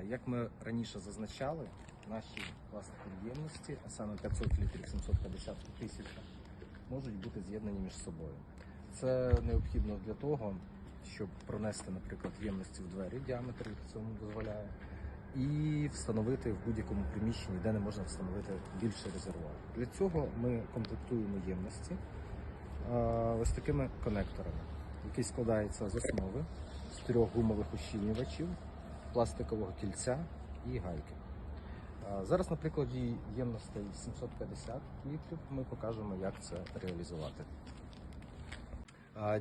Е, Як ми раніше зазначали, наші пластикові ємності, а саме 500 літрів 750 тисяч, можуть бути з'єднані між собою. Це необхідно для того, щоб пронести, наприклад, ємності в двері, діаметр який цьому дозволяє, і встановити в будь-якому приміщенні, де не можна встановити більший резервуар. Для цього ми комплектуємо ємності е, ось такими конекторами, які складаються з основи з трьох гумових ущільнювачів, пластикового кільця і гайки. Зараз на прикладі ємностей 750 літрів ми покажемо, як це реалізувати.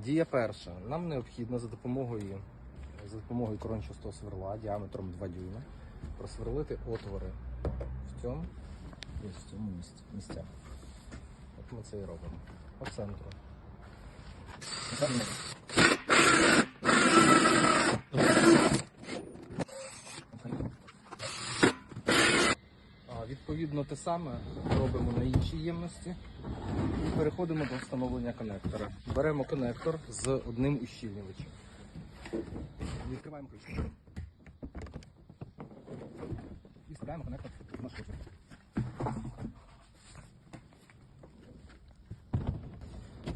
Дія перша. Нам необхідно за допомогою, за допомогою корончастого сверла діаметром 2 дюйма просверлити отвори в цьому і в цьому місці. От ми це і робимо. По центру. Відповідно, те саме робимо на іншій ємності і переходимо до встановлення конектора. Беремо конектор з одним ущільнювачем. Відкриваємо кришку. І вставляємо конектор наш отвір.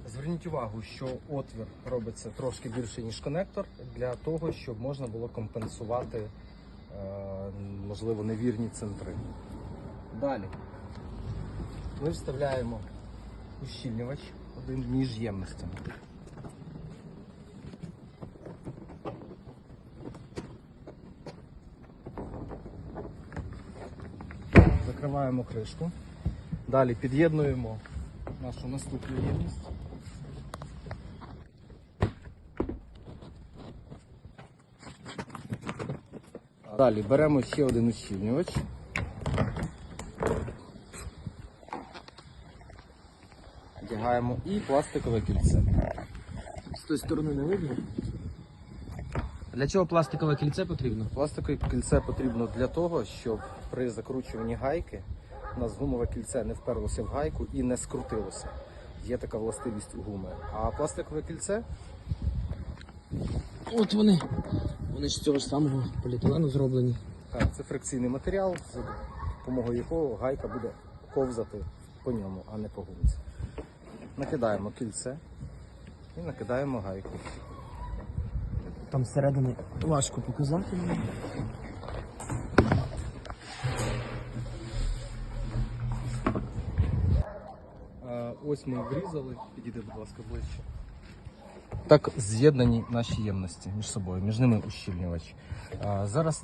Зверніть увагу, що отвір робиться трошки більше, ніж конектор, для того, щоб можна було компенсувати, е, можливо, невірні центри. Далі ми вставляємо ущільнювач один між ємностями. Закриваємо кришку. Далі під'єднуємо нашу наступну ємність. Далі беремо ще один ущільнювач. Одягаємо і пластикове кільце. З тої сторони не видно. Для чого пластикове кільце потрібно? Пластикове кільце потрібно для того, щоб при закручуванні гайки у нас гумове кільце не вперлося в гайку і не скрутилося. Є така властивість у гуми. А пластикове кільце От вони. Вони ж з цього ж самого поліетилену зроблені. так, це фрикційний матеріал, за допомогою якого гайка буде ковзати по ньому, а не по гумці. Накидаємо кільце і накидаємо гайку. Там зсередини важко показати. Ось ми врізали, підійди, будь ласка, ближче. Так з'єднані наші ємності між собою, між ними ущільнювач. Зараз